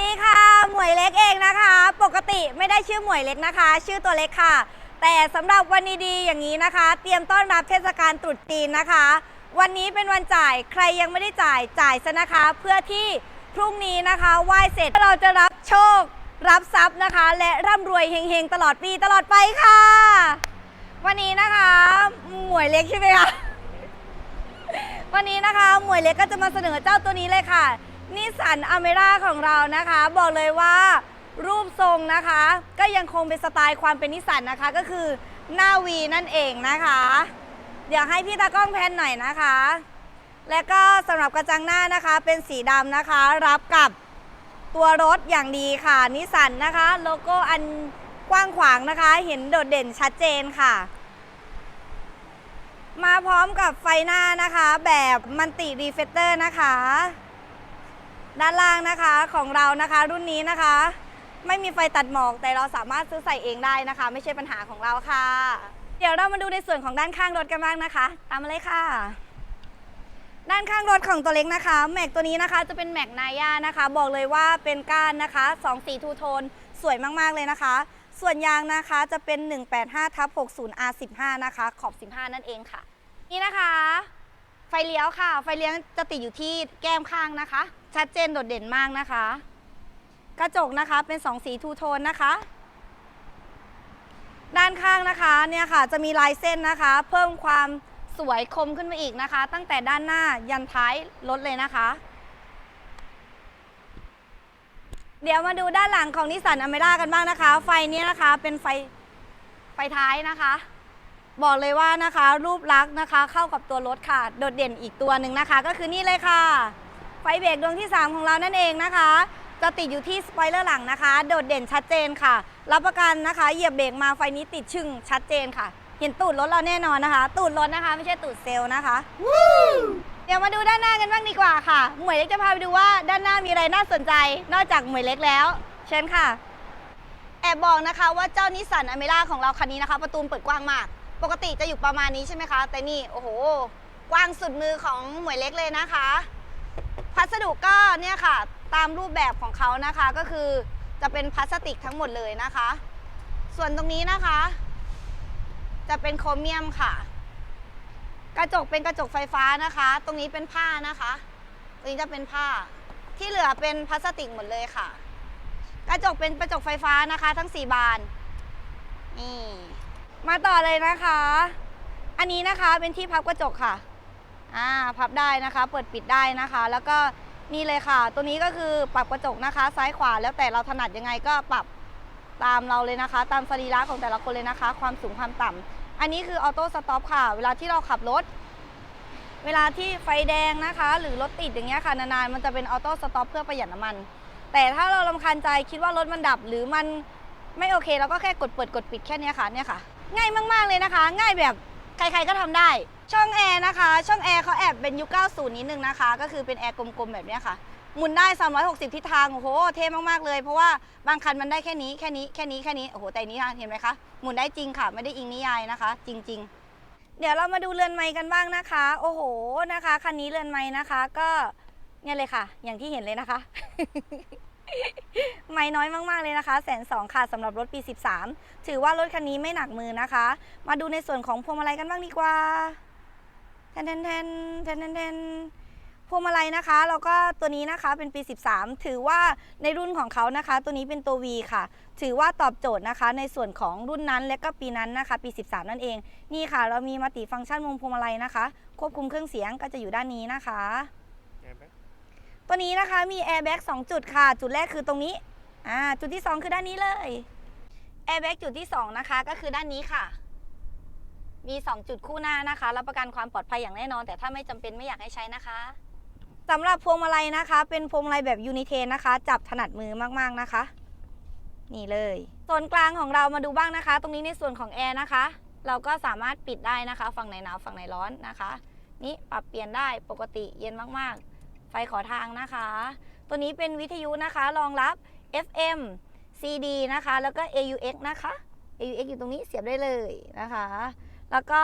ดีค่ะ หมวยเล็กเองนะคะ ปกติไม่ได้ชื่อหมวยเล็กนะคะ ชื่อตัวเล็กค่ะ แต่สำหรับวันดีๆอย่างนี้นะคะ เตรียมต้อนรับเทศกาลตรุษจีนนะคะ วันนี้เป็นวันจ่ายใครยังไม่ได้จ่ายจ่ายซะนะคะ เพื่อที่พรุ่งนี้นะคะไหว้เสร็จเราจะรับโชครับทรัพย์นะคะ และร่ำรวยเฮงๆตลอดปีตลอดไปค่ะ วันนี้นะคะหมวยเล็กใช่ไหมคะวันนี้นะคะหมวยเล็กก็จะมาเสนอเจ้าตัวนี้เลยค่ะ นิสสันอเมร่าของเรานะคะ บอกเลยว่ารูปทรงนะคะ ก็ยังคงเป็นสไตล์ความเป็นนิสสันนะคะ ก็คือหน้าวีนั่นเองนะคะ เดี๋ยวให้พี่ตากล้องแพนหน่อยนะคะ และก็สำหรับกระจังหน้านะคะ เป็นสีดำนะคะ รับกับตัวรถอย่างดีค่ะนิสสันนะคะ โลโก้อันกว้างขวางนะคะ เห็นโดดเด่นชัดเจนค่ะ มาพร้อมกับไฟหน้านะคะ แบบมันติรีเฟเตอร์นะคะ ด้านล่างนะคะของเรานะคะรุ่นนี้นะคะ ไม่มีไฟตัดหมอกแต่เราสามารถซื้อใส่เองได้นะคะ ไม่ใช่ปัญหาของเราค่ะ เดี๋ยวเรามาดูในส่วนของด้านข้างรถกันบ้างนะคะ ตามมาเลยค่ะ ด้านข้างรถของตัวเล็กนะคะ แม็กตัวนี้นะคะจะเป็นแม็กนายานะคะ บอกเลยว่าเป็นก้านนะคะ2สีทูโทนสวยมากๆเลยนะคะ ส่วนยางนะคะจะเป็น 185ทับ60 R15 นะคะ ขอบ 15 นั่นเองค่ะ นี่นะคะ ไฟเลี้ยวค่ะ ไฟเลี้ยวจะติดอยู่ที่แก้มข้างนะคะ ชัดเจนโดดเด่นมากนะคะ กระจกนะคะเป็น 2 สีทูโทนนะคะ ด้านข้างนะคะเนี่ยค่ะจะมีลายเส้นนะคะ เพิ่มความสวยคมขึ้นมาอีกนะคะ ตั้งแต่ด้านหน้ายันท้ายรถเลยนะคะ เดี๋ยวมาดูด้านหลังของนิสสันอเมร่ากันบ้างนะคะ ไฟเนี้นะคะเป็นไฟไฟท้ายนะคะ บอกเลยว่านะคะ รูปลักษณ์นะคะ เข้ากับตัวรถค่ะ โดดเด่นอีกตัวหนึ่งนะคะ ก็คือนี่เลยค่ะ ฟเบรกดวงที่ 3 ของเรานั่นเองนะคะ จะติดอยู่ที่สปอยเลอร์หลังนะคะ โดดเด่นชัดเจนค่ะ รับประกันนะคะเหยียบเบรกมาไฟนี้ติดชึ่งชัดเจนค่ะ เห็นตูดรถเราแน่นอนนะคะ ตูดรถนะคะ ไม่ใช่ตูดเซลล์นะคะ เดี๋ยวมาดูด้านหน้ากันบ้างดีกว่าค่ะ หมวยเล็กจะพาไปดูว่าด้านหน้ามีอะไรน่าสนใจ นอกจากหมวยเล็กแล้ว เชิญค่ะ แอบบอกนะคะว่าเจ้านิสสันอเมร่าของเราคันนี้นะคะ ประตูเปิดกว้างมาก ปกติจะอยู่ประมาณนี้ใช่ไหมคะ แต่นี่โอ้โห กว้างสุดมือของหมวยเล็กเลยนะคะ พัสดุก็เนี่ยค่ะ ตามรูปแบบของเขานะคะก็คือจะเป็นพลาสติกทั้งหมดเลยนะคะ ส่วนตรงนี้นะคะ จะเป็นโครเมียมค่ะ กระจกเป็นกระจกไฟฟ้านะคะ ตรงนี้เป็นผ้านะคะ ตรงนี้จะเป็นผ้า ที่เหลือเป็นพลาสติกหมดเลยค่ะ กระจกเป็นกระจกไฟฟ้านะคะ ทั้ง 4 บานนี่มาต่อเลยนะคะ อันนี้นะคะเป็นที่พับกระจกค่ะ อ่า พับได้นะคะ เปิดปิดได้นะคะ แล้วก็นี่เลยค่ะ ตัวนี้ก็คือปรับกระจกนะคะ ซ้ายขวาแล้วแต่เราถนัดยังไงก็ปรับตามเราเลยนะคะ ตามสรีระของแต่ละคนเลยนะคะ ความสูงความต่ำอันนี้คือออโต้สต็อปค่ะ เวลาที่เราขับรถ เวลาที่ไฟแดงนะคะ หรือรถติดอย่างเงี้ยค่ะนานๆมันจะเป็นออโต้สต็อปเพื่อประหยัดน้ำมัน แต่ถ้าเราลำคาญใจคิดว่ารถมันดับ หรือมันไม่โอเคเราก็แค่กดเปิดกดปิดแค่นี้ค่ะเนี่ยค่ะ ง่ายมากๆเลยนะคะ ง่ายแบบ ใครๆก็ทำได้ ช่องแอร์นะคะ ช่องแอร์เขาแอบเป็นยุค 90 นิดนึงนะคะ ก็คือเป็นแอร์กลมๆ แบบเนี้ยค่ะ หมุนได้ 360 ทิศทาง โอ้โห เท่มากๆ เลย เพราะว่าบางคันมันได้แค่นี้ แค่นี้ แค่นี้ แค่นี้ โอ้โห แต่อันนี้ค่ะเห็นไหมคะ หมุนได้จริงค่ะ ไม่ได้อิงนิยายนะคะ จริง ๆ เดี๋ยวเรามาดูเรือนไม้กันบ้างนะคะ โอ้โห นะคะ คันนี้เรือนไม้นะคะ ก็เนี่ยเลยค่ะ อย่างที่เห็นเลยนะคะ ไม่น้อยมากๆเลยนะคะแสนสองค่ะสำหรับรถปี 13 ถือว่ารถคันนี้ไม่หนักมือนะคะ มาดูในส่วนของพวงมาลัยกันบ้างดีกว่าแทนแทนแทนแทนแทนแทนพวงมาลัยนะคะแล้วก็ตัวนี้นะคะเป็นปี 13 ถือว่าในรุ่นของเขานะคะ ตัวนี้เป็นตัว V ค่ะ ถือว่าตอบโจทย์นะคะ ในส่วนของรุ่นนั้นและก็ปีนั้นนะคะ ปี 13 นั่นเอง นี่ค่ะ เรามีมัลติฟังก์ชันมุมพวงมาลัยนะคะ ควบคุมเครื่องเสียงก็จะอยู่ด้านนี้นะคะ ตัวนี้นะคะมีแอร์แบ็ก2จุดค่ะ จุดแรกคือตรงนี้ อ่าจุดที่ 2 คือด้านนี้เลยแอร์แบ็กจุดที่ 2 นะคะ ก็คือด้านนี้ค่ะ มี 2 จุดคู่หน้านะคะรับประกันความปลอดภัยอย่างแน่นอน แต่ถ้าไม่จำเป็นไม่อยากให้ใช้นะคะสำหรับพวงมาลัยนะคะ เป็นพวงมาลัยแบบยูนิเทนนะคะ จับถนัดมือมากๆนะคะ นี่เลยส่วนกลางของเรามาดูบ้างนะคะ ตรงนี้ในส่วนของแอร์นะคะ เราก็สามารถปิดได้นะคะ ฝั่งไหนหนาวฝั่งไหนร้อนนะคะ นี่ปรับเปลี่ยนได้ปกติเย็นมากๆ ไฟขอทางนะคะ ตัวนี้เป็นวิทยุนะคะรองรับ FM CD นะคะ แล้วก็ AUX นะคะ AUX อยู่ตรงนี้เสียบได้เลยนะคะ แล้วก็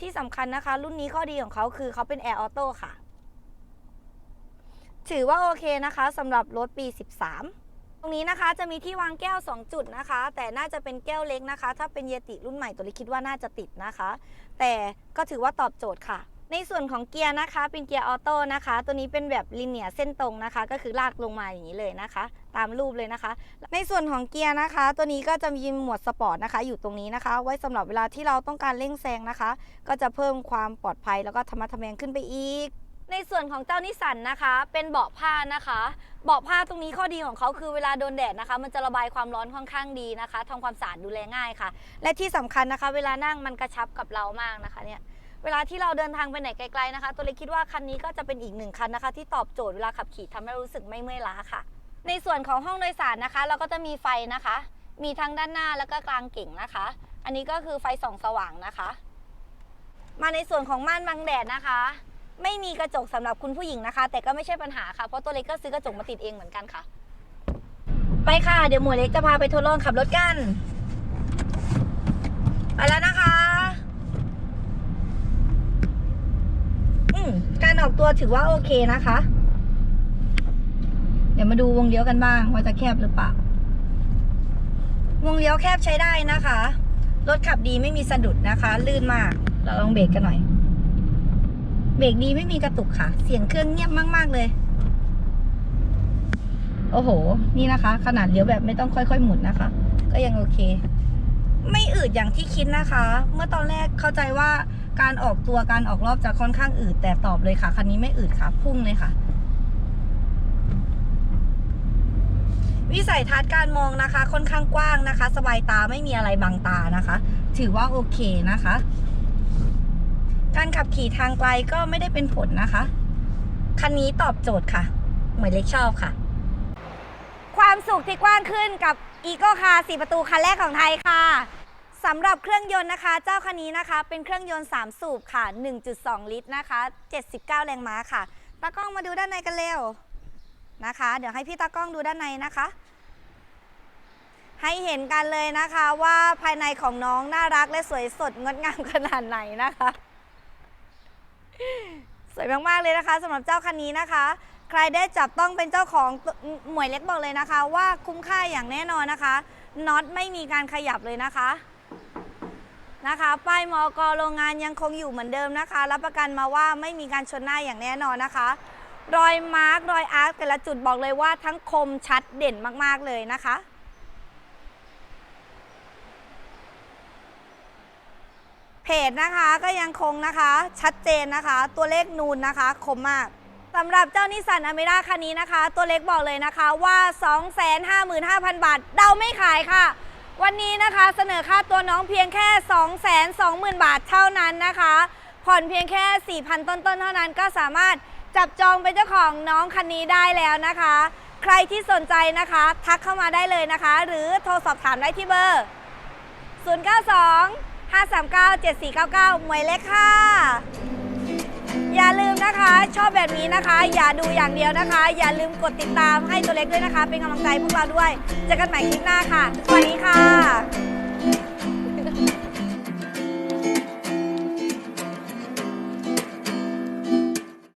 ที่สำคัญนะคะ รุ่นนี้ข้อดีของเขาคือเขาเป็น Air Auto ค่ะ ถือว่าโอเคนะคะสำหรับรถปี 13 ตรงนี้นะคะจะมีที่วางแก้ว 2 จุดนะคะ แต่น่าจะเป็นแก้วเล็กนะคะ ถ้าเป็นเยติรุ่นใหม่ตัวนี้คิดว่าน่าจะติดนะคะ แต่ก็ถือว่าตอบโจทย์ค่ะ ในส่วนของเกียร์นะคะเป็นเกียร์ออโต้นะคะ ตัวนี้เป็นแบบลิเนียเส้นตรงนะคะ ก็คือลากลงมาอย่างนี้เลยนะคะ ตามรูปเลยนะคะ ในส่วนของเกียร์นะคะ ตัวนี้ก็จะมีหมวดสปอร์ตนะคะ อยู่ตรงนี้นะคะ ไว้สำหรับเวลาที่เราต้องการเร่งแซงนะคะ ก็จะเพิ่มความปลอดภัยแล้วก็ธรรมะทแมงขึ้นไปอีกในส่วนของเจ้านิสสันนะคะ เป็นเบาะผ้านะคะ เบาะผ้าตรงนี้ข้อดีของเขาคือเวลาโดนแดดนะคะ มันจะระบายความร้อนค่อนข้างดีนะคะทำความสะอาดดูแลง่ายค่ะ และที่สำคัญนะคะ เวลานั่งมันกระชับกับเรามากนะคะเนี่ย เวลาที่เราเดินทางไปไหนไกลๆนะคะ ตัวเล็กคิดว่าคันนี้ก็จะเป็นอีกหนึ่งคันนะคะ ที่ตอบโจทย์เวลาขับขี่ทำให้รู้สึกไม่เมื่อยล้าค่ะ ในส่วนของห้องโดยสารนะคะ เราก็จะมีไฟนะคะ มีทั้งด้านหน้าแล้วก็กลางเก่งนะคะ อันนี้ก็คือไฟส่องสว่างนะคะ มาในส่วนของม่านบังแดดนะคะ ไม่มีกระจกสำหรับคุณผู้หญิงนะคะ แต่ก็ไม่ใช่ปัญหาค่ะเพราะตัวเล็กก็ซื้อกระจกมาติดเองเหมือนกันค่ะ ไปค่ะเดี๋ยวหมวยเล็กจะพาไปทดลองขับรถกันไปแล้วนะคะ อืม การออกตัวถือว่าโอเคนะคะ เดี๋ยวมาดูวงเลี้ยวกันบ้างว่าจะแคบหรือเปล่าวงเลี้ยวแคบใช้ได้นะคะ รถขับดีไม่มีสะดุดนะคะ ลื่นมาก เราลองเบรกกันหน่อย เบรกดีไม่มีกระตุกค่ะ เสียงเครื่องเงียบมาก ๆ เลย โอ้โห นี่นะคะ ขนาดเลี้ยวแบบไม่ต้องค่อย ๆ หมุนนะคะ ก็ยังโอเค ไม่อืดอย่างที่คิดนะคะ เมื่อตอนแรกเข้าใจว่า การออกตัวการออกรอบจะค่อนข้างอืดแต่ตอบเลยค่ะ คันนี้ไม่อืดค่ะ พุ่งเลยค่ะ วิสัยทัศน์การมองนะคะ ค่อนข้างกว้างนะคะ สบายตาไม่มีอะไรบังตานะคะ ถือว่าโอเคนะคะ การขับขี่ทางไกลก็ไม่ได้เป็นผลนะคะ คันนี้ตอบโจทย์ค่ะ เหมือนเล็กชอบค่ะ ความสุขที่กว้างขึ้นกับอีโก้คาร์4ประตูคันแรกของไทยค่ะ สำหรับเครื่องยนต์นะคะ เจ้าคันนี้นะคะ เป็นเครื่องยนต์ 3 สูบค่ะ 1.2 ลิตรนะคะ 79 แรงม้าค่ะตากล้องมาดูด้านในกันเร็วนะคะ เดี๋ยวให้พี่ตากล้องดูด้านในนะคะ ให้เห็นกันเลยนะคะว่าภายในของน้องน่ารักและสวยสดงดงามขนาดไหนนะคะ สวยมากๆเลยนะคะสำหรับเจ้าคันนี้นะคะ ใครได้จับต้องเป็นเจ้าของตัวหมวยเล็กบอกเลยนะคะ ว่าคุ้มค่าอย่างแน่นอนนะคะน็อตไม่มีการขยับเลยนะคะ นะคะ ป้ายมอกโรงงานยังคงอยู่เหมือนเดิมนะคะ รับประกันมาว่าไม่มีการชนหน้าอย่างแน่นอนนะคะ รอยมาร์กรอยอาร์คแต่ละจุดบอกเลยว่าทั้งคมชัดเด่นมากๆเลยนะคะเพจนะคะก็ยังคงนะคะ ชัดเจนนะคะ ตัวเลขนูนนะคะ คมมากสำหรับเจ้านิสสันอเมร่าคันนี้นะคะ ตัวเล็กบอกเลยนะคะว่า 255,000 บาทเดาไม่ขายค่ะ วันนี้นะคะเสนอค่าตัวน้องเพียงแค่ 220,000 บาทเท่านั้นนะคะ ผ่อนเพียงแค่ 4,000 ต้นๆ เท่านั้นก็สามารถจับจองเป็นเจ้าของน้องคันนี้ได้แล้วนะคะ ใครที่สนใจนะคะ ทักเข้ามาได้เลยนะคะ หรือโทรสอบถามได้ที่เบอร์ 092 539 7499 หมวยเล็กค่ะ อย่าลืม นะคะ ชอบแบบนี้นะคะ อย่าดูอย่างเดียวนะคะ อย่าลืมกดติดตามให้ตัวเล็กด้วยนะคะ เป็นกำลังใจพวกเราด้วยเจอกันใหม่คลิปหน้าค่ะสวัสดีค่ะ